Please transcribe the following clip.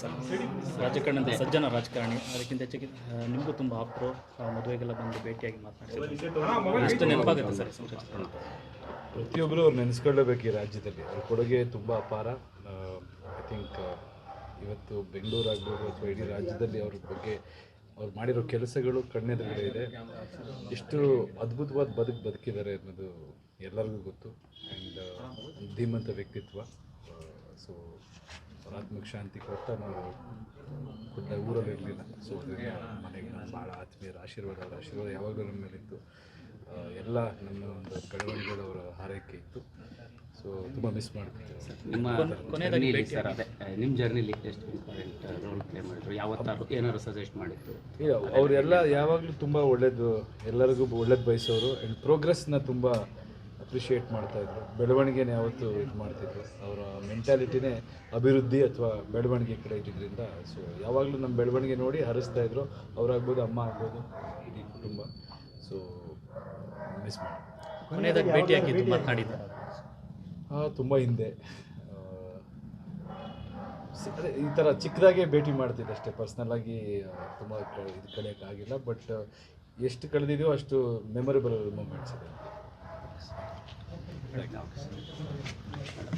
Sir ರಾಜಕಾರಣಿ ಅಂತ ಸಜ್ಜನ ರಾಜಕಾರಣಿ. ಅದಕ್ಕಿಂತ ಹೆಚ್ಚಾಗಿ ನಿಮಗೂ ತುಂಬ ಆಪ್ತರು ಮದುವೆಗೆಲ್ಲ ಬಂದು ಭೇಟಿಯಾಗಿ ಮಾತನಾಡಿ ನೆನಪಾಗುತ್ತೆ ಸರ್ ಪ್ರತಿಯೊಬ್ಬರು ಅವ್ರು ನೆನೆಸ್ಕೊಳ್ಳೇಬೇಕು ಈ ರಾಜ್ಯದಲ್ಲಿ. ಅವ್ರ ಕೊಡುಗೆ ತುಂಬ ಅಪಾರ. ಐ ಥಿಂಕ್ ಇವತ್ತು ಬೆಂಗಳೂರು ಆಗ್ಬೋದು ಅಥವಾ ಇಡೀ ರಾಜ್ಯದಲ್ಲಿ ಅವ್ರ ಬಗ್ಗೆ ಅವ್ರು ಮಾಡಿರೋ ಕೆಲಸಗಳು ಕಣ್ಣೆದುರುಗಡೆ ಇದೆ. ಎಷ್ಟು ಅದ್ಭುತವಾದ ಬದುಕು ಬದುಕಿದ್ದಾರೆ ಅನ್ನೋದು ಎಲ್ಲರಿಗೂ ಗೊತ್ತು. ಆ್ಯಂಡ್ ಧೀಮಂತ ವ್ಯಕ್ತಿತ್ವ. ಸೊ ಅವ್ರ ಆತ್ಮಕ್ಕೆ ಶಾಂತಿ ಕೊಡ್ತಾ ನಾವು ಕೊಟ್ಟ ಊರಲ್ಲಿ ಇರಲಿಲ್ಲ ಸೊ ಮನೆಗೆ ಭಾಳ ಆತ್ಮೀಯರ ಆಶೀರ್ವಾದ ಆಶೀರ್ವಾದ ಯಾವಾಗಲೂ ನಮ್ಮ ಮೇಲಿತ್ತು. ಎಲ್ಲ ನಮ್ಮ ಒಂದು ಬೆಳವಣಿಗೆಗಳವರ ಹಾರೈಕೆ ಇತ್ತು. ಸೊ ತುಂಬ ಮಿಸ್ ನಿಮ್ಮ ಜರ್ನಿಲಿ ಸರ್ ಅದೇ ನಿಮ್ಮ ಜರ್ನಿಲಿ ಎಷ್ಟು ಇಂಪಾರ್ಟೆಂಟ್ ರೋಲ್ ಪ್ಲೇ ಮಾಡಿದ್ರು? ಯಾವತ್ತಾರು ಏನಾದ್ರು ಸಜೆಸ್ಟ್ ಮಾಡಿದ್ರು? ಇಲ್ಲ ಅವರೆಲ್ಲ ಯಾವಾಗಲೂ ತುಂಬ ಒಳ್ಳೇದು ಎಲ್ಲರಿಗೂ ಒಳ್ಳೇದು ಬಯಸೋರು ಆ್ಯಂಡ್ ಪ್ರೋಗ್ರೆಸ್ನ ತುಂಬ ಅಪ್ರಿಷಿಯೇಟ್ ಮಾಡ್ತಾಯಿದ್ರು ಬೆಳವಣಿಗೆನ ಯಾವತ್ತೂ ಇದು ಮಾಡ್ತಿದ್ರು. ಅವರ ಮೆಂಟಾಲಿಟಿನೇ ಅಭಿವೃದ್ಧಿ ಅಥವಾ ಬೆಳವಣಿಗೆ ಕಡೆ ಇದ್ದಿದ್ದರಿಂದ ಸೊ ಯಾವಾಗಲೂ ನಮ್ಮ ಬೆಳವಣಿಗೆ ನೋಡಿ ಹರಿಸ್ತಾ ಇದ್ರು. ಅವರಾಗ್ಬೋದು ಅಮ್ಮ ಆಗ್ಬೋದು ಇಡೀ ಕುಟುಂಬ. ಸೊ ಮಿಸ್ ಮಾಡಿ. ಕೊನೆಯದಾಗಿ ಭೇಟಿಯಾಗಿದ್ದು ಮಾತನಾಡಿದ್ದಾರೆ ಹಾಂ ತುಂಬ ಹಿಂದೆ. ಅದೇ ಈ ಥರ ಚಿಕ್ಕದಾಗೆ ಭೇಟಿ ಮಾಡ್ತಿದ್ದೆ ಅಷ್ಟೇ. ಪರ್ಸ್ನಲ್ಲಾಗಿ ತುಂಬ ಇದು ಕಳೆಯೋಕ್ಕಾಗಿಲ್ಲ ಬಟ್ ಎಷ್ಟು ಕಳೆದಿದೆಯೋ ಅಷ್ಟು ಮೆಮೊರೇಬಲ್ ಮೂಮೆಂಟ್ಸ್ ಇದೆ.